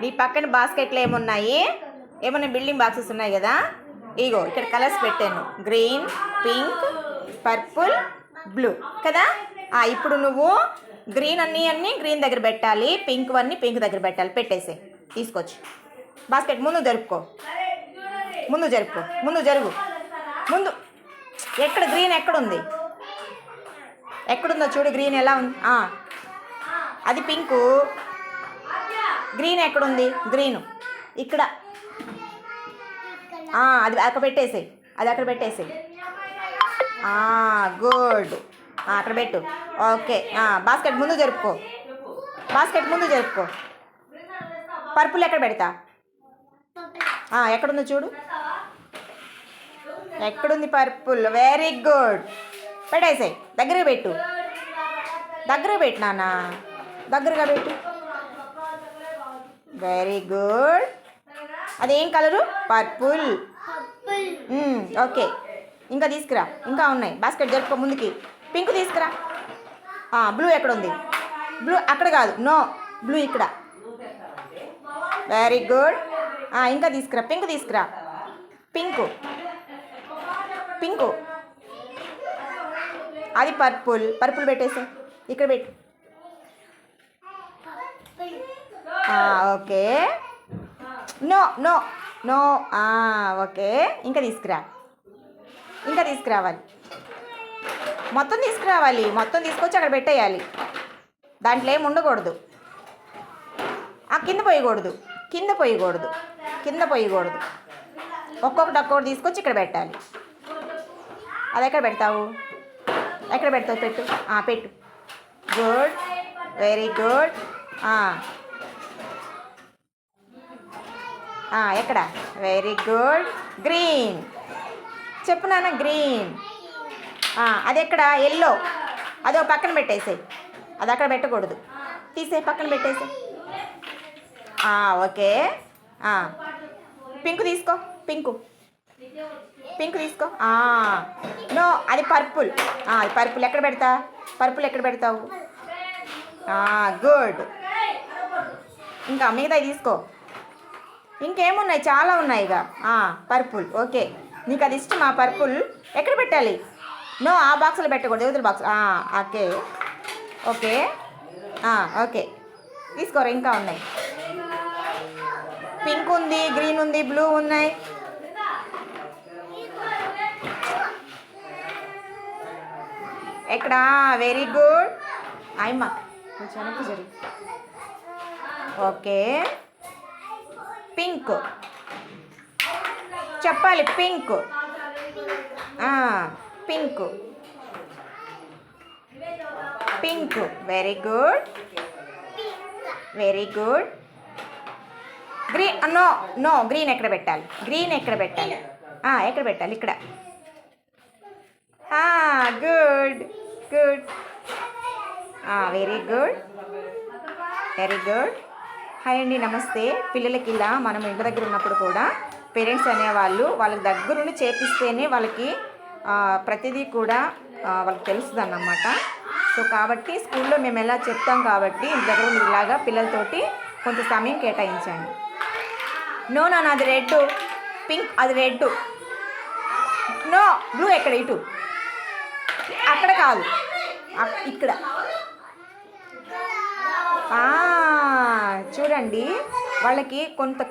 నీ పక్కన బాస్కెట్లో ఏమున్నాయి? ఏమైనా బిల్డింగ్ బాక్సెస్ ఉన్నాయి కదా? ఇగో ఇక్కడ కలర్స్ పెట్టాను. Green pink purple blue. కదా? ఇప్పుడు నువ్వు గ్రీన్ అన్నీ అన్నీ గ్రీన్ దగ్గర పెట్టాలి పింక్ అన్నీ పింక్ దగ్గర పెట్టాలి. పెట్టేసి తీసుకొచ్చి. బాస్కెట్ ముందు జరుపుకో. ముందు జరుపుకో. ముందు జరుగు. ముందు. ఎక్కడ గ్రీన్ ఎక్కడుంది? ఎక్కడుందో చూడు గ్రీన్ ఎలా ఉంది? అది పింకు. గ్రీన్ ఎక్కడుంది? గ్రీన్ ఇక్కడ. అది అక్కడ పెట్టేసేయి. అది అక్కడ పెట్టేసేయి. గుడ్ అక్కడ పెట్టు. ఓకే. బాస్కెట్ ముందు జరుపుకో. బాస్కెట్ ముందు జరుపుకో. పర్పుల్ ఎక్కడ పెడతా? ఎక్కడుందో చూడు. ఎక్కడుంది పర్పుల్ వెరీ గుడ్ పెట్టేసేయి. దగ్గరకు పెట్టు. దగ్గరకు పెట్టు నాన్న. దగ్గరగా పెట్టు. వెరీ గుడ్ అదేం కలరు? పర్పుల్ ఓకే hmm, ఇంకా తీసుకురా. ఇంకా ఉన్నాయి. బాస్కెట్ జరుపుకో ముందుకి. పింక్ తీసుకురా. బ్లూ ఎక్కడ ఉంది బ్లూ అక్కడ కాదు. నో బ్లూ ఇక్కడ. వెరీ గుడ్ ఇంకా తీసుకురా. పింక్ తీసుకురా. పింక్ పింకు అది పర్పుల్ పర్పుల్ పెట్టేసే ఇక్కడ పెట్టు. Okay no no no okay ఇంకా తీసుకురా. ఇంకా తీసుకురావాలి. మొత్తం తీసుకురావాలి. మొత్తం తీసుకొచ్చి అక్కడ పెట్టేయాలి. దాంట్లో ఏమి ఉండకూడదు. ఆ కింద పోయకూడదు. కింద పోయకూడదు. కింద పోయకూడదు. ఒక్కొక్కటి ఒక్కొక్కటి తీసుకొచ్చి ఇక్కడ పెట్టాలి. అది ఎక్కడ పెడతావు? ఎక్కడ పెడతావు? పెట్టు. పెట్టు. గుడ్. Very good. ఎక్కడ? వెరీ గుడ్ గ్రీన్ చెప్పు నాన్న గ్రీన్ అది ఎక్కడ? ఎల్లో అదో పక్కన పెట్టేసేయి. అది అక్కడ పెట్టకూడదు. తీసే పక్కన పెట్టేసే ఓకే. పింక్ తీసుకో. పింకు పింక్ తీసుకో. నో అది పర్పుల్ అది పర్పుల్ ఎక్కడ పెడతా? పర్పుల్ ఎక్కడ పెడతావు? గుడ్ ఇంకా మిగతా తీసుకో. ఇంకేమున్నాయి? చాలా ఉన్నాయి ఇక. పర్పుల్ ఓకే నీకు అది ఇష్టం ఆ పర్పుల్ ఎక్కడ పెట్టాలి? నో ఆ బాక్స్లో పెట్టకూడదు. యువతల బాక్స్ ఓకే ఓకే ఓకే తీసుకోరా ఇంకా ఉన్నాయి. పింక్ ఉంది గ్రీన్ ఉంది బ్లూ ఉన్నాయి. ఎక్కడ? వెరీ గుడ్ ఐమా కొంచెం ఓకే పింక్. చెప్పాలి pink. Pink. Pink. Very good very good green no no green ఎక్కడ పెట్టాలి? గ్రీన్ ఎక్కడ పెట్టాలి? ఎక్కడ పెట్టాలి? ఇక్కడ. Good good very good very good hi అండి నమస్తే. పిల్లలకి ఇలా మనం ఇంటి దగ్గర ఉన్నప్పుడు కూడా పేరెంట్స్ అనేవాళ్ళు వాళ్ళకి దగ్గరుండి చేపిస్తేనే వాళ్ళకి ప్రతిదీ కూడా వాళ్ళకి తెలుస్తుంది అన్నమాట సో కాబట్టి స్కూల్లో మేము ఎలా చెప్తాం కాబట్టి ఇంటి దగ్గర ఉండి ఇలాగా పిల్లలతోటి కొంత సమయం కేటాయించండి నో నాన్న అది రెడ్. పింక్ అది రెడ్. నో బ్లూ ఎక్కడ? ఇటు. అక్కడ కాదు. ఇక్కడ. ఆ, చూడండి వాళ్ళకి కొంత